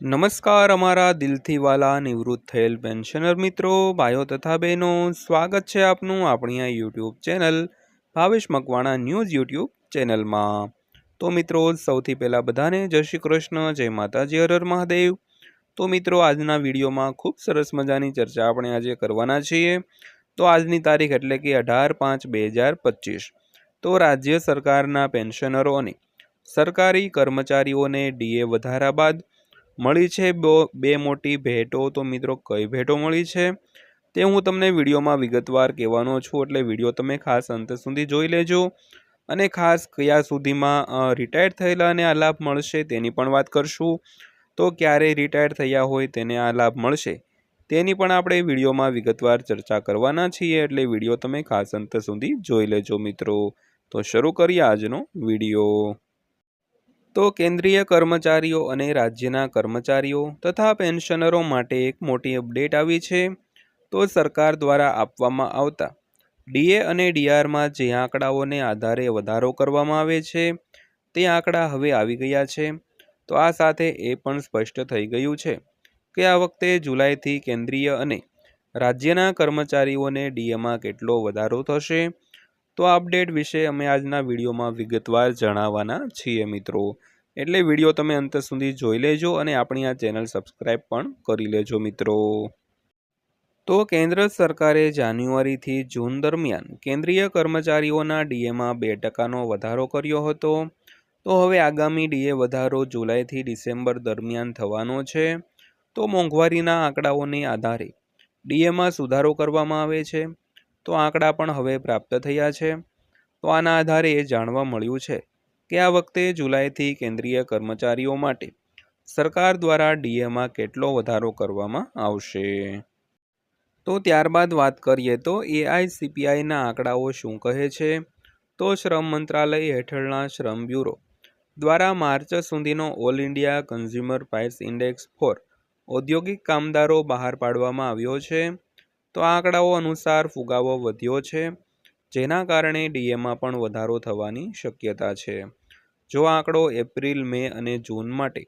નમસ્કાર, અમારા દિલથી વાલા નિવૃત્ત થયેલ પેન્શનર મિત્રો, ભાઈઓ તથા બહેનો, સ્વાગત છે આપનું આપણી આ YouTube channel Bhavesh Makwana news YouTube ચેનલમાં. તો મિત્રો, સૌથી પહેલાં બધાને જય શ્રી કૃષ્ણ, જય માતાજી હરર મહાદેવ. તો મિત્રો, આજના વિડીયોમાં ખૂબ સરસ મજાની ચર્ચા આપણે આજે કરવાના છીએ. તો આજની તારીખ એટલે કે અઢાર પાંચ બે હજાર પચીસ. તો રાજ્ય સરકારના પેન્શનરો અને સરકારી કર્મચારીઓને ડીએ વધારા બાદ મળી છે બો- મોટી ભેટો, તો મિત્રો કઈ ભેટો મળી છે? તે હું તમને વિડીયોમાં વિગતવાર કહેવાનો છું, એટલે વીડિયો તમે ખાસ અંત સુધી જોઈ લેજો. અને ખાસ કયા સુધીમાં રિટાયર્ડ થયેલાને આ લાભ મળશે તેની પણ વાત કરશું. તો ક્યારે રિટાયર્ડ થયા હોય તેને આ લાભ મળશે, તેની પણ આપણે વિડીયોમાં વિગતવાર ચર્ચા કરવાના છીએ, એટલે વીડિયો તમે ખાસ અંત સુધી જોઈ લેજો મિત્રો. તો શરૂ કરીએ આજનો વીડિયો. તો કેન્દ્રીય કર્મચારીઓ અને રાજ્યના કર્મચારીઓ તથા પેન્શનરો માટે એક મોટી અપડેટ આવી છે. તો સરકાર દ્વારા આપવામાં આવતા ડીએ અને ડીઆરમાં જે આંકડાઓને આધારે વધારો કરવામાં આવે છે, તે આંકડા હવે આવી ગયા છે. તો આ સાથે એ પણ સ્પષ્ટ થઈ ગયું છે કે આ વખતે જુલાઈથી કેન્દ્રીય અને રાજ્યના કર્મચારીઓને ડીએમાં કેટલો વધારો થશે તો આ અપડેટ વિશે અમે આજના વિડીયોમાં વિગતવાર જણાવવાના છીએ મિત્રો. એટલે વીડિયો તમે અંત સુધી જોઈ લેજો અને આપણી આ ચેનલ સબસ્ક્રાઈબ પણ કરી લેજો મિત્રો. તો કેન્દ્ર સરકારે જાન્યુઆરીથી જૂન દરમિયાન કેન્દ્રીય કર્મચારીઓના ડીએમાં બે ટકાનો વધારો કર્યો હતો. તો હવે આગામી ડીએ વધારો જુલાઈથી ડિસેમ્બર દરમિયાન થવાનો છે. તો મોંઘવારીના આંકડાઓને આધારે ડીએમાં સુધારો કરવામાં આવે છે. તો આંકડા પણ હવે પ્રાપ્ત થયા છે. તો આના આધારે એ જાણવા મળ્યું છે કે આ વખતે જુલાઈથી કેન્દ્રીય કર્મચારીઓ માટે સરકાર દ્વારા ડીએમાં કેટલો વધારો કરવામાં આવશે? તો ત્યારબાદ વાત કરીએ તો એઆઈસીપીઆઈના આંકડાઓ શું કહે છે? તો શ્રમ મંત્રાલય હેઠળના શ્રમ બ્યુરો દ્વારા માર્ચ સુધીનો all India consumer price index for ઔદ્યોગિક કામદારો બહાર પાડવામાં આવ્યો છે. તો આ આંકડાઓ અનુસાર ફુગાવો વધ્યો છે, જેના કારણે ડીએમાં પણ વધારો થવાની શક્યતા છે. જો આંકડો એપ્રિલ, મે અને જૂન માટે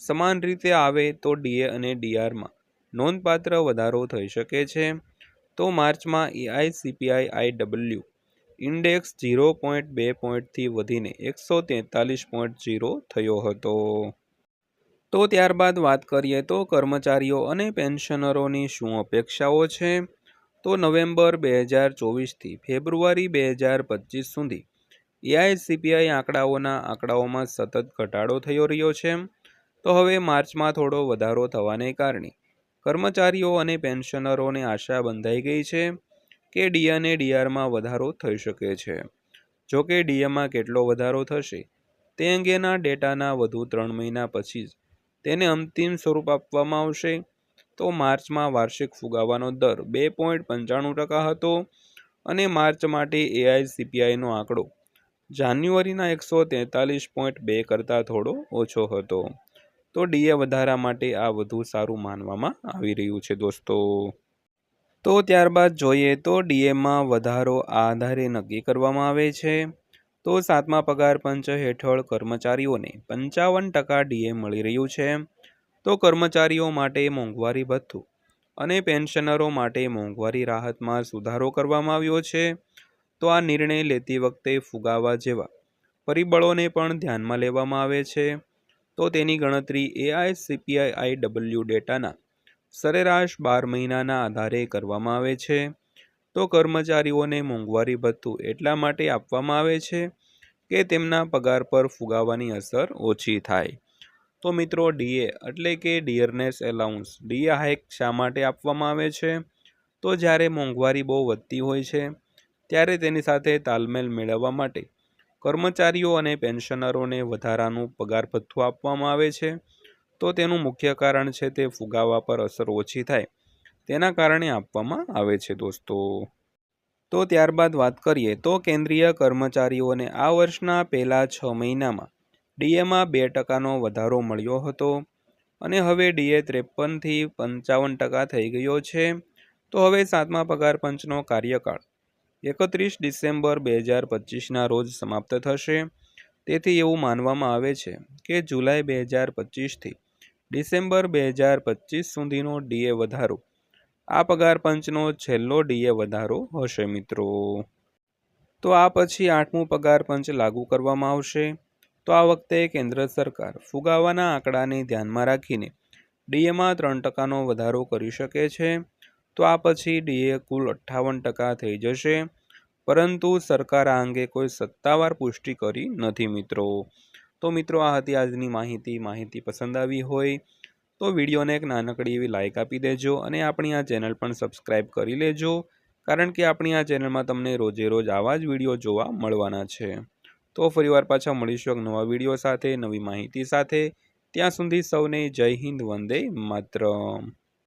સમાન રીતે આવે તો ડીએ અને ડીઆરમાં નોંધપાત્ર વધારો થઈ શકે છે. તો માર્ચમાં AICPI IW index zero point બે પોઈન્ટથી વધીને એકસો તેતાલીસ પોઈન્ટ ઝીરો થયો હતો. તો ત્યારબાદ વાત કરીએ તો કર્મચારીઓ અને પેન્શનરોની શું અપેક્ષાઓ છે? તો નવેમ્બર બે હજાર ચોવીસથી ફેબ્રુઆરી બે હજાર પચીસ સુધી એઆઈસીપીઆઈ આંકડાઓના આંકડાઓમાં સતત ઘટાડો થયો રહ્યો છે. તો હવે માર્ચમાં થોડો વધારો થવાને કારણે કર્મચારીઓ અને પેન્શનરોને આશા બંધાઈ ગઈ છે કે ડીએનએ ડીઆરમાં વધારો થઈ શકે છે. જો કે ડીએમાં કેટલો વધારો થશે તે અંગેના ડેટાના વધુ ત્રણ મહિના પછી જ તેને અંતિમ સ્વરૂપ આપવામાં આવશે. તો માર્ચમાં વાર્ષિક ફુગાવાનો દર બે પોઈન્ટ પંચાણું ટકા હતો અને માર્ચ માટે એઆઈસીપીઆઈનો આંકડો જાન્યુઆરીના એકસો તેતાલીસ પોઈન્ટ બે કરતાં થોડો ઓછો હતો. તો ડીએ વધારા માટે આ વધુ સારું માનવામાં આવી રહ્યું છે દોસ્તો. તો ત્યારબાદ જોઈએ તો ડીએમાં વધારો આધારે નક્કી કરવામાં આવે છે. તો સાતમા પગાર પંચ હેઠળ કર્મચારીઓને પંચાવન ટકા ડીએ મળી રહ્યું છે. તો કર્મચારીઓ માટે મોંઘવારી ભથ્થું અને પેન્શનરો માટે મોંઘવારી રાહતમાં સુધારો કરવામાં આવ્યો છે. તો આ નિર્ણય લેતી વખતે ફુગાવા જેવા પરિબળોને પણ ધ્યાનમાં લેવામાં આવે છે. તો તેની ગણતરી એઆઈસીપીઆઈ ડબલ્યુ ડેટાના સરેરાશ બાર મહિનાના આધારે કરવામાં આવે છે. તો કર્મચારીઓને મોંઘવારી ભથ્થું એટલા માટે આપવામાં આવે છે કે તેમના પગાર પર ફુગાવાની અસર ઓછી થાય. તો મિત્રો, ડીએ એટલે કે ડિયરનેસ એલાઉન્સ, ડીએ હાઇક શા માટે આપવામાં આવે છે? તો જ્યારે મોંઘવારી બહુ વધતી હોય છે, ત્યારે તેની સાથે તાલમેલ મેળવવા માટે કર્મચારીઓ અને પેન્શનરોને વધારાનું પગાર ભથ્થું આપવામાં આવે છે. તો તેનું મુખ્ય કારણ છે તે ફુગાવા પર અસર ઓછી થાય. તેના કારણે આપવામાં આવે છે દોસ્તો. તો ત્યારબાદ વાત કરીએ તો કેન્દ્રીય કર્મચારીઓને આ વર્ષના પહેલા છ મહિનામાં ડીએમાં બે ટકાનો વધારો મળ્યો હતો અને હવે ડીએ ત્રેપનથી પંચાવન ટકા થઈ ગયો છે. તો હવે સાતમા પગાર પંચનો કાર્યકાળ એકત્રીસ ડિસેમ્બર બે હજાર પચીસના રોજ સમાપ્ત થશે. તેથી એવું માનવામાં આવે છે કે જુલાઈ બે હજાર પચીસથી ડિસેમ્બર બે હજાર પચીસ સુધીનો ડીએ વધારો આ પગાર પંચનો છેલ્લો ડીએ વધારો હશે મિત્રો. તો આ પછી આઠમું પગાર પંચ લાગુ કરવામાં આવશે. તો આ વખતે કેન્દ્ર સરકાર ફુગાવાના આંકડાને ધ્યાનમાં રાખીને ડીએમાં ત્રણ ટકાનો વધારો કરી શકે છે. તો આ પછી ડીએ કુલ અઠ્ઠાવન ટકા થઈ જશે. પરંતુ સરકાર આ અંગે કોઈ સત્તાવાર પુષ્ટિ કરી નથી મિત્રો. તો મિત્રો આ હતી આજની માહિતી. માહિતી પસંદ આવી હોય તો વિડીયોને એક નાનકડી એવી લાઇક આપી દેજો અને આપણી આ ચેનલ પણ સબસ્ક્રાઈબ કરી લેજો, કારણ કે આપણી આ ચેનલમાં તમને રોજે રોજ આવા જ વીડિયો જોવા મળવાના છે. તો ફરીવાર પાછા મળીશું એક નવા વીડિયો સાથે, નવી માહિતી સાથે. ત્યાં સુધી સૌને જય હિન્દ, વંદે માતરમ.